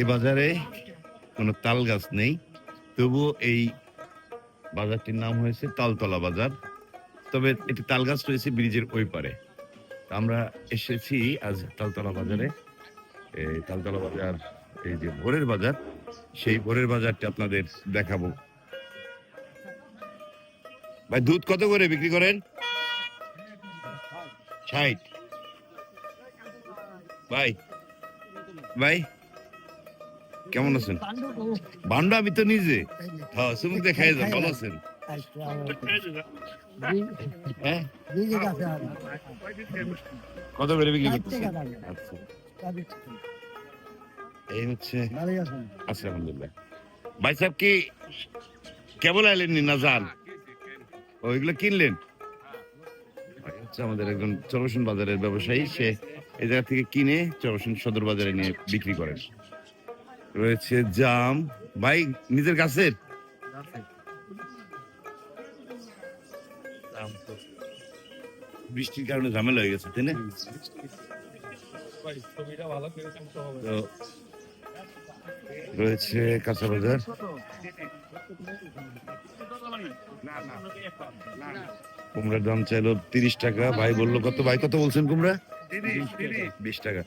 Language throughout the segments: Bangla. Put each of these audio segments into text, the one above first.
এই বাজারে কোনো তাল গাছ নেই। তবুও এই বাজারটির নাম হয়েছে তালতলা বাজার। তবে এটি তাল গাছ রয়েছে ব্রিজের ওই পারে। আমরা এসেছি আজ তালতলা বাজারে। এই তালতলা বাজার, এই যে ভোরের বাজার, সেই ভোরের বাজারটি আপনাদের দেখাবো। ভাই, দুধ কত করে বিক্রি করেন? ভাই ভাই কেমন আছেন? বান্ডা আমি তো নিজে। হ্যাঁ সুমুখ দেখাই যান ভালো আছেন? হ্যাঁ? কত করে বিক্রি করতেছেন? আচ্ছা। এই হচ্ছে আচ্ছা আলহামদুলিল্লাহ। ভাই সাহেব কি কেবল আইলেননি না যান? ওইগুলো কিনলেন? আমাদের একজন চরসন বাজারের ব্যবসায়ী সে এই জায়গা থেকে কিনে চরসন সদর বাজারে নিয়ে বিক্রি করেন। রয়েছে জাম। ভাই, নিজের গাছের? বৃষ্টির কারণে ঝামেলা হয়ে গেছে, তাই না? রয়েছে কাঁচা বাজার। কুমড়ার দাম চাইলো তিরিশ টাকা। ভাই বলল, কত ভাই, কত বলছেন কুমড়া? বিশ টাকা।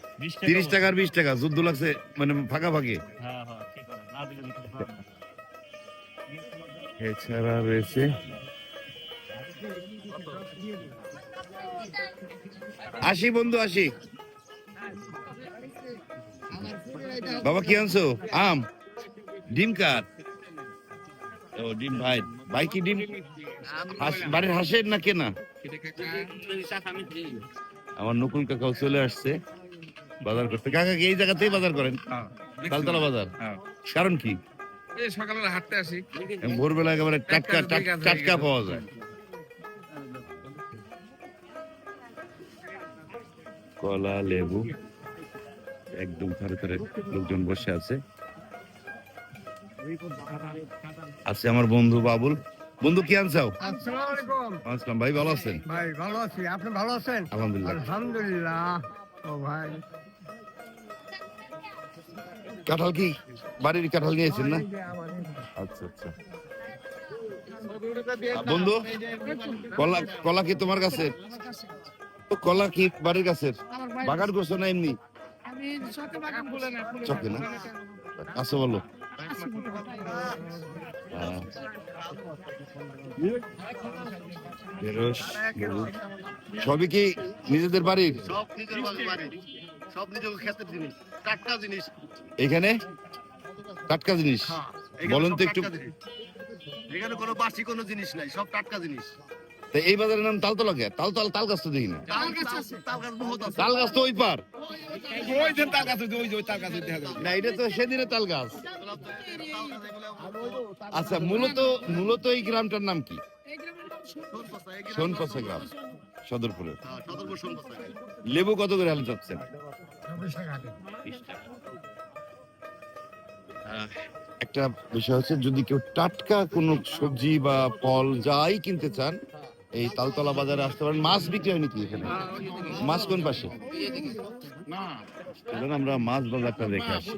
তিরিশ টাকা আর বিশ টাকা যুদ্ধ লাগছে মানে ফাঁকাফাঁকি। এছাড়া রয়েছে আসি বন্ধু আসি বাবা কি আনছো? আম। ডিম কার? ও ডিম ভাই। ভাই কি ডিম? বাড়ির হাঁসের না কেনা? আমার নকুল কাকাও চলে আসছে বাজার করতে। কাকা এই জায়গাতেই বাজার করেন? তালতলা বাজার? কারণ কি? সকালে হাঁটতে আসি। ভোরবেলা একেবারে টাটকা টাটকা পাওয়া যায়। কলা লেবু একদম ধারে ধারে লোকজন বসে আছে। আছে আমার বন্ধু বাবুল। বন্ধু কি আনছাও আসসালামু ভাই ভালো আছেন? ভাই ভালো আছি। আপনি ভালো আছেন? আলহামদুলিল্লাহ। আলহামদুলিল্লাহ। ও ভাই। কাঁঠাল কি? বাড়ির কাঁঠাল নিয়েছেন না? আচ্ছা আচ্ছা। বন্ধু কলা কলা কি তোমার কাছে কলা কি বাড়ির কাছে বাগান করছ না এমনি? আমি শখে বাগান বলে না চকে না? আচ্ছা বলো। সবই কি নিজেদের বাড়ির? সব নিজের বাড়ি সব নিজের ক্ষেতের জিনিস টাটকা জিনিস। এখানে? টাটকা জিনিস? বলেন তো একটু। টাটকা জিনিস। এখানে কোনো বাসি কোনো জিনিস নাই সব টাটকা জিনিস। এই বাজারের নাম তালতলা কে? তালতলা তাল গাছ তো দেখি না। তাল গাছ তো ওই পার। আচ্ছা মূলত মূলত এই গ্রামটার নাম কি? গ্রাম, সদরপুরে। লেবু কত করে আলু চাচ্ছেন? একটা বিষয় হচ্ছে, যদি কেউ টাটকা কোনো সবজি বা ফল, যাই কিনতে চান, এই তালতলা বাজারে আসতে পারেন। মাছ বিক্রি হয় নাকি এখানে? মাছ কোন পাশে? চলুন আমরা মাছ বাজারটা দেখে আসি।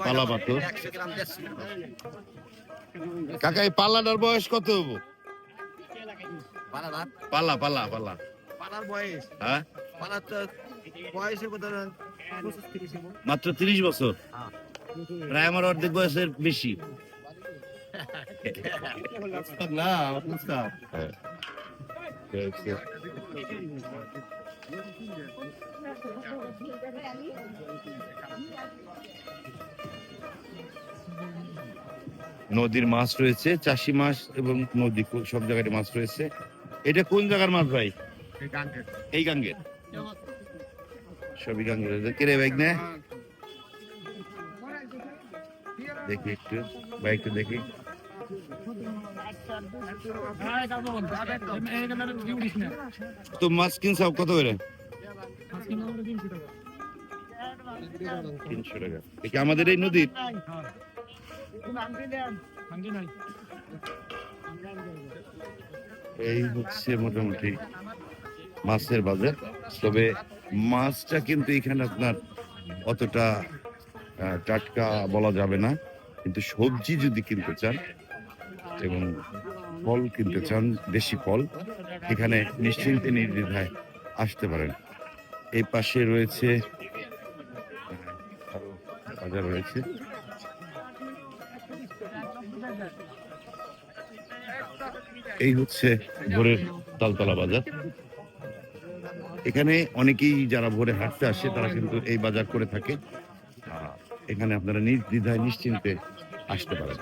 পালা কাকা এই পাল্লাটার বয়স কত হব? পাল্লা পাল্লা পাল্লা পাড়ার বয়স। হ্যাঁ? তো বয়সে মাত্র তিরিশ বছর। প্রায় আমার অর্ধেক বয়সের বেশি। না নদীর মাছ রয়েছে চাষি মাছ এবং নদী সব জায়গায় মাছ রয়েছে। এটা কোন জায়গার মাছ ভাই? এই গাঙ্গের। সবই গাঙ্গের। কেরে বাইক না। দেখি একটু বাইকটা দেখি। তো মাছ কিনছাও কত করে? তিনশো টাকা। দেখি আমাদের এই নদীর? এই হচ্ছে মোটামুটি মাছের বাজার। তবে মাছটা কিন্তু এখানে আপনার অতটা টাটকা বলা যাবে না, কিন্তু সবজি যদি কিনতে চান এবং ফল কিনতে চান, দেশি ফল, এখানে নিশ্চিন্তে নির্দ্বিধায় আসতে পারেন। এই পাশে রয়েছে বাজার রয়েছে। এই হচ্ছে ভোরের তালতলা বাজার। এখানে অনেকেই যারা ভোরে হাঁটতে আসে, তারা কিন্তু এই বাজার করে থাকে। এখানে আপনারা নির্দ্বিধায় নিশ্চিন্তে আসতে পারেন।